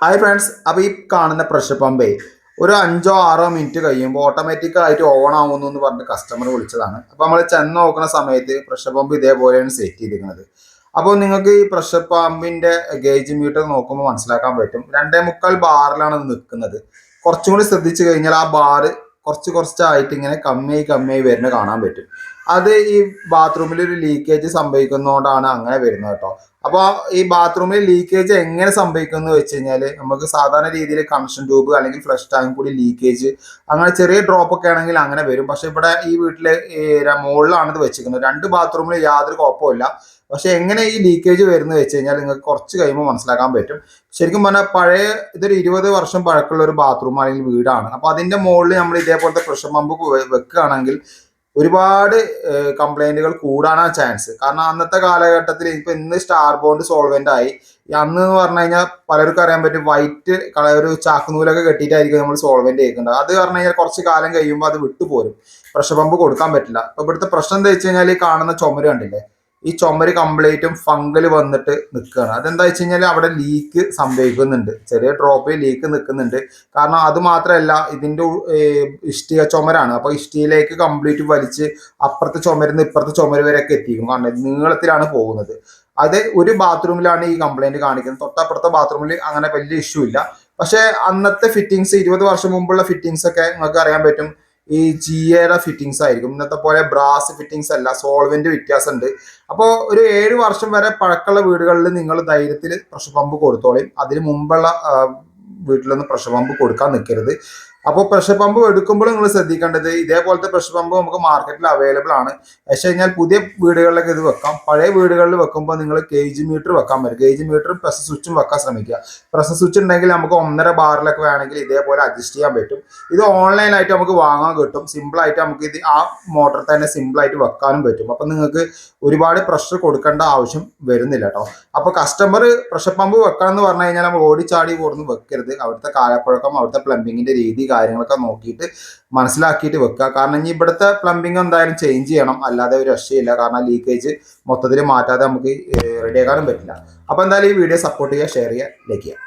Hi friends അപ്പോൾ ഈ കാണുന്ന പ്രഷർ പമ്പേ ഒരു അഞ്ചോ ആറോ മിനിറ്റ് കഴിയുമ്പോൾ ഓട്ടോമാറ്റിക് ആയിട്ട് ഓൺ ആവുന്നു എന്ന് പറഞ്ഞിട്ട് കസ്റ്റമർ വിളിച്ചതാണ്. അപ്പോൾ നമ്മൾ ചെന്ന് നോക്കുന്ന സമയത്ത് പ്രഷർ പമ്പ് ഇതേപോലെയാണ് സെറ്റ് ചെയ്തിരിക്കുന്നത്. അപ്പോൾ നിങ്ങൾക്ക് ഈ പ്രഷർ പമ്പിന്റെ ഗേജ് മീറ്റർ നോക്കുമ്പോൾ മനസ്സിലാക്കാൻ പറ്റും. രണ്ടേ മുക്കാൽ ബാറിലാണ് നിൽക്കുന്നത്. കുറച്ചും കൂടി ശ്രദ്ധിച്ചു കഴിഞ്ഞാൽ ആ ബാറ് കുറച്ച് കുറച്ചായിട്ട് ഇങ്ങനെ കമ്മിയായി കമ്മിയായി വരുന്നത് കാണാൻ പറ്റും. അത് ഈ ബാത്റൂമിൽ ഒരു ലീക്കേജ് സംഭവിക്കുന്നതുകൊണ്ടാണ് അങ്ങനെ വരുന്നത് കേട്ടോ. അപ്പോൾ ഈ ബാത്റൂമിൽ ലീക്കേജ് എങ്ങനെ സംഭവിക്കുന്നു വെച്ച് കഴിഞ്ഞാൽ നമുക്ക് സാധാരണ രീതിയിൽ കണക്ഷൻ ട്യൂബ് അല്ലെങ്കിൽ ഫ്ലഷ് ടാങ്ക് കൂടി ലീക്കേജ് അങ്ങനെ ചെറിയ ഡ്രോപ്പ് ഒക്കെ ആണെങ്കിൽ അങ്ങനെ വരും. പക്ഷെ ഇവിടെ ഈ വീട്ടിലെ മുകളിലാണ് ഇത് വെച്ചിരിക്കുന്നത്. രണ്ട് ബാത്റൂമിൽ യാതൊരു കുഴപ്പമില്ല പക്ഷെ എങ്ങനെ ഈ ലീക്കേജ് വരുന്നത് വെച്ച് കഴിഞ്ഞാൽ നിങ്ങൾക്ക് കുറച്ച് കഴിയുമ്പോൾ മനസ്സിലാക്കാൻ പറ്റും. ശരിക്കും പറഞ്ഞാൽ പഴയ ഇതൊരു ഇരുപത് വർഷം പഴക്കമുള്ള ഒരു ബാത്റൂം അല്ലെങ്കിൽ വീടാണ്. അപ്പോൾ അതിന്റെ മുകളിൽ നമ്മൾ ഇതേപോലത്തെ പ്രഷർ പമ്പ് വെക്കുകയാണെങ്കിൽ ഒരുപാട് കംപ്ലൈന്റുകൾ കൂടാനാണ് ചാൻസ് കാരണം അന്നത്തെ കാലഘട്ടത്തിൽ ഇപ്പൊ ഇന്ന് സ്റ്റാർ ബോണ്ട് സോൾവെന്റ് ആയി. അന്ന് എന്ന് പറഞ്ഞു കഴിഞ്ഞാൽ പലർക്കും അറിയാൻ പറ്റും വൈറ്റ് കളർ ഒരു ചാക്കുനൂലൊക്കെ കെട്ടിയിട്ടായിരിക്കും നമ്മൾ സോൾവെന്റ് ചെയ്യേണ്ടത് അത് പറഞ്ഞു കഴിഞ്ഞാൽ കുറച്ച് കാലം കഴിയുമ്പോൾ അത് വിട്ടുപോരും. പ്രഷർ പമ്പ് കൊടുക്കാൻ പറ്റില്ല. അപ്പൊ ഇവിടുത്തെ പ്രശ്നം എന്താ വെച്ച് കഴിഞ്ഞാൽ ഈ കാണുന്ന ചുമര് കണ്ടില്ലേ? ഈ ചുമര് കംപ്ലീറ്റും ഫംഗൽ വന്നിട്ട് നിൽക്കുകയാണ് അതെന്താ വെച്ച് കഴിഞ്ഞാൽ അവിടെ ലീക്ക് സംഭവിക്കുന്നുണ്ട്. ചെറിയ ഡ്രോപ്പിൽ ലീക്ക് നിൽക്കുന്നുണ്ട് കാരണം അത് മാത്രമല്ല ഇതിന്റെ ഇഷ്ടിക ചുമരാണ്. അപ്പോൾ ഇഷ്ടിയിലേക്ക് കംപ്ലീറ്റ് വലിച്ച് അപ്പുറത്തെ ചുമരുന്ന് ഇപ്പുറത്തെ ചുമര് വരെയൊക്കെ എത്തിക്കും കാരണം നീളത്തിലാണ് പോകുന്നത്. അത് ഒരു ബാത്റൂമിലാണ് ഈ കംപ്ലൈന്റ് കാണിക്കുന്നത്. തൊട്ടപ്പുറത്തെ ബാത്റൂമിൽ അങ്ങനെ വലിയ ഇഷ്യൂ ഇല്ല. പക്ഷേ അന്നത്തെ ഫിറ്റിങ്സ് ഇരുപത് വർഷം മുമ്പുള്ള ഫിറ്റിങ്സ് ഒക്കെ നിങ്ങൾക്ക് അറിയാൻ പറ്റും. ഈ ജിയുടെ ഫിറ്റിങ്സ് ആയിരിക്കും. ഇന്നത്തെ പോലെ ബ്രാസ് ഫിറ്റിങ്സ് അല്ല സോൾവെന്റ് വ്യത്യാസമുണ്ട്. അപ്പോൾ ഒരു ഏഴ് വർഷം വരെ പഴക്കമുള്ള വീടുകളിൽ നിങ്ങൾ ധൈര്യത്തിൽ പ്രഷർ പമ്പ് കൊടുത്തോളയും അതിന് മുമ്പുള്ള വീട്ടിലൊന്നും പ്രഷർ പമ്പ് കൊടുക്കാൻ നിൽക്കരുത് അപ്പോൾ പ്രഷർ പമ്പ് എടുക്കുമ്പോൾ നിങ്ങൾ ശ്രദ്ധിക്കേണ്ടത് ഇതേപോലത്തെ പ്രഷർ പമ്പ് നമുക്ക് മാർക്കറ്റിൽ അവൈലബിൾ ആണ്. പക്ഷേ കഴിഞ്ഞാൽ പുതിയ വീടുകളിലൊക്കെ ഇത് വെക്കാം. പഴയ വീടുകളിൽ വെക്കുമ്പോൾ നിങ്ങൾ ഗേജ് മീറ്റർ വെക്കാൻ പറ്റും. ഗേജ് മീറ്ററും പ്രഷർ സ്വിച്ചും വെക്കാൻ ശ്രമിക്കുക. പ്രഷർ സ്വിച്ച് ഉണ്ടെങ്കിൽ നമുക്ക് ഒന്നര ബാറിലൊക്കെ വേണമെങ്കിൽ ഇതേപോലെ അഡ്ജസ്റ്റ് ചെയ്യാൻ പറ്റും. ഇത് ഓൺലൈനായിട്ട് നമുക്ക് വാങ്ങാൻ കിട്ടും. സിമ്പിളായിട്ട് നമുക്ക് ഇത് ആ മോട്ടർ തന്നെ സിമ്പിളായിട്ട് വെക്കാനും പറ്റും. അപ്പം നിങ്ങൾക്ക് ഒരുപാട് പ്രഷർ കൊടുക്കേണ്ട ആവശ്യം വരുന്നില്ല കേട്ടോ. അപ്പോൾ കസ്റ്റമർ പ്രഷർ പമ്പ് വെക്കണം എന്ന് പറഞ്ഞു കഴിഞ്ഞാൽ നമ്മൾ ഓടിച്ചാടി കൂടുന്നു വെക്കരുത്. അവിടുത്തെ കാലപ്പഴക്കം അവിടുത്തെ പ്ലംബിങ്ങിന്റെ രീതി കാര്യങ്ങളൊക്കെ നോക്കിയിട്ട് മനസ്സിലാക്കിയിട്ട് വെക്കുക. കാരണം ഇനി ഇവിടുത്തെ പ്ലംബിംഗ് എന്തായാലും ചേഞ്ച് ചെയ്യണം. അല്ലാതെ ഒരു രക്ഷയില്ല. കാരണം ലീക്കേജ് മൊത്തത്തിൽ മാറ്റാതെ നമുക്ക് റെഡിയാക്കാനും പറ്റില്ല. അപ്പോൾ എന്തായാലും ഈ വീഡിയോ സപ്പോർട്ട് ചെയ്യുക ഷെയർ ചെയ്യുക ലൈക്ക് ചെയ്യുക.